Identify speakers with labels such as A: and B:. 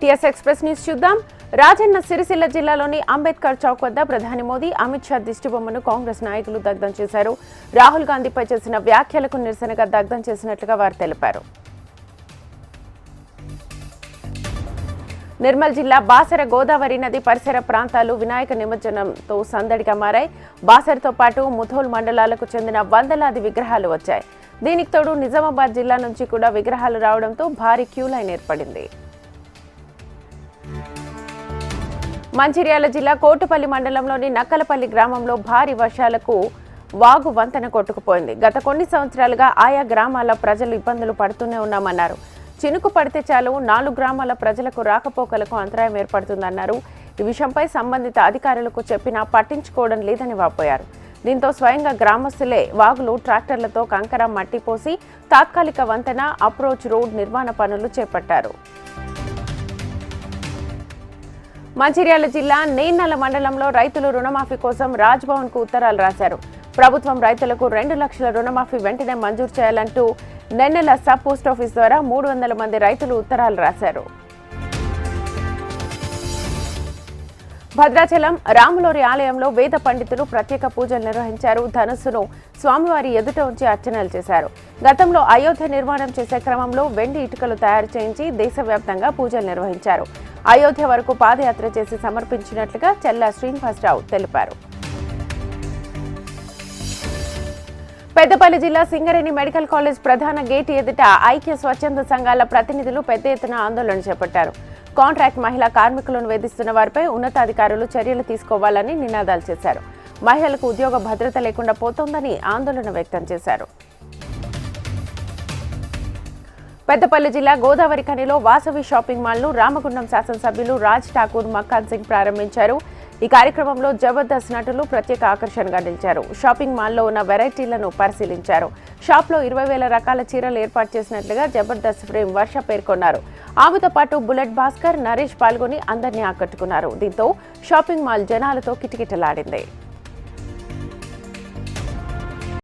A: TS express news చూద్దాం. రాజన్న సిరిసిల్ల జిల్లాలోని అంబేద్కర్ చౌక్ వద్ద ప్రధాని మోదీ అమిత్ షా దిష్టిబొమ్మను కాంగ్రెస్ నాయకులు దగ్ధం చేశారు. రాహుల్ గాంధీపై చేసిన వ్యాఖ్యలకు నిరసనగా దగ్ధం చేసినట్లుగా వారు తెలిపారు. నిర్మల్ జిల్లా బాసర గోదావరి నది పరిసర ప్రాంతాలు వినాయక నిమజ్జనంతో సందడిగా మారాయి. బాసరతో పాటు ముథోల్ మండలాలకు చెందిన వందలాది విగ్రహాలు వచ్చాయి. దీనికి తోడు నిజామాబాద్ జిల్లా నుంచి కూడా విగ్రహాలు రావడంతో భారీ క్యూ లైన్ ఏర్పడింది. మంచిర్యాల జిల్లా కోటుపల్లి మండలంలోని నక్కలపల్లి గ్రామంలో భారీ వర్షాలకు వాగు వంతెన కొట్టుకుపోయింది. గత కొన్ని సంవత్సరాలుగా ఆయా గ్రామాల ప్రజలు ఇబ్బందులు పడుతూనే ఉన్నామన్నారు. చినుకు పడితే చాలు నాలుగు గ్రామాల ప్రజలకు రాకపోకలకు అంతరాయం ఏర్పడుతుందన్నారు. ఈ విషయంపై సంబంధిత అధికారులకు చెప్పినా పట్టించుకోవడం లేదని వాపోయారు. దీంతో స్వయంగా గ్రామస్తులే వాగులు ట్రాక్టర్లతో కంకర మట్టి పోసి తాత్కాలిక వంతెన అప్రోచ్ రోడ్ నిర్మాణ పనులు చేపట్టారు. మంచిర్యాల జిల్లా నేన్నల మండలంలో రైతులు రుణమాఫీ కోసం రాజ్భవన్కు ఉత్తరాలు రాశారు. ప్రభుత్వం రైతులకు రెండు లక్షల రుణమాఫీ వెంటనే మంజూరు చేయాలంటూ నెన్నెల సబ్ పోస్ట్ ఆఫీస్ ద్వారా మూడు వందల మంది రైతులు ఉత్తరాలు రాశారు. భద్రాచలం రాములోరి ఆలయంలో వేద పండితులు ప్రత్యేక పూజలు నిర్వహించారు. ధనుస్సును స్వామివారి ఎదుట ఉంచి అర్చనలు చేశారు. గతంలో అయోధ్య నిర్మాణం చేసే క్రమంలో వెండి ఇటుకలు తయారు చేయించి దేశవ్యాప్తంగా పూజలు నిర్వహించారు. అయోధ్య వరకు పాదయాత్ర చేసి సమర్పించినట్లుగా చెల్లా శ్రీనివాసరావు తెలిపారు. పెద్దపల్లి జిల్లా సింగరేణి మెడికల్ కాలేజ్ ప్రధాన గేట్ ఎదుట ఐక్య స్వచ్ఛంద సంఘాల ప్రతినిధులు పెద్ద ఎత్తున ఆందోళన చేపట్టారు. కాంట్రాక్ట్ మహిళా కార్మికులను వేధిస్తున్న వారిపై ఉన్నతాధికారులు చర్యలు తీసుకోవాలని నినాదాలు చేశారు. మహిళలకు ఉద్యోగ భద్రత లేకుండా పోతోందని ఆందోళన వ్యక్తం చేశారు. పెద్దపల్లి జిల్లా గోదావరి ఖనిలో వాసవి షాపింగ్ మాల్ను రామగుండం శాసనసభ్యులు రాజ్ ఠాకూర్ మక్కాన్ సింగ్ ప్రారంభించారు. ఈ కార్యక్రమంలో జబర్దస్త్ నటులు ప్రత్యేక ఆకర్షణగా నిలిచారు. షాపింగ్ మాల్లో ఉన్న వెరైటీలను పరిశీలించారు. షాప్లో ఇరవై వేల రకాల చీరలు ఏర్పాటు చేసినట్లుగా జబర్దస్త్ ఫ్రేమ్ వర్ష పేర్కొన్నారు. ఆమెతో పాటు బుల్లెట్ భాస్కర్ నరేష్ పాల్గొని అందరినీ ఆకట్టుకున్నారు. దీంతో షాపింగ్ మాల్ జనాలతో కిటకిటలాడింది.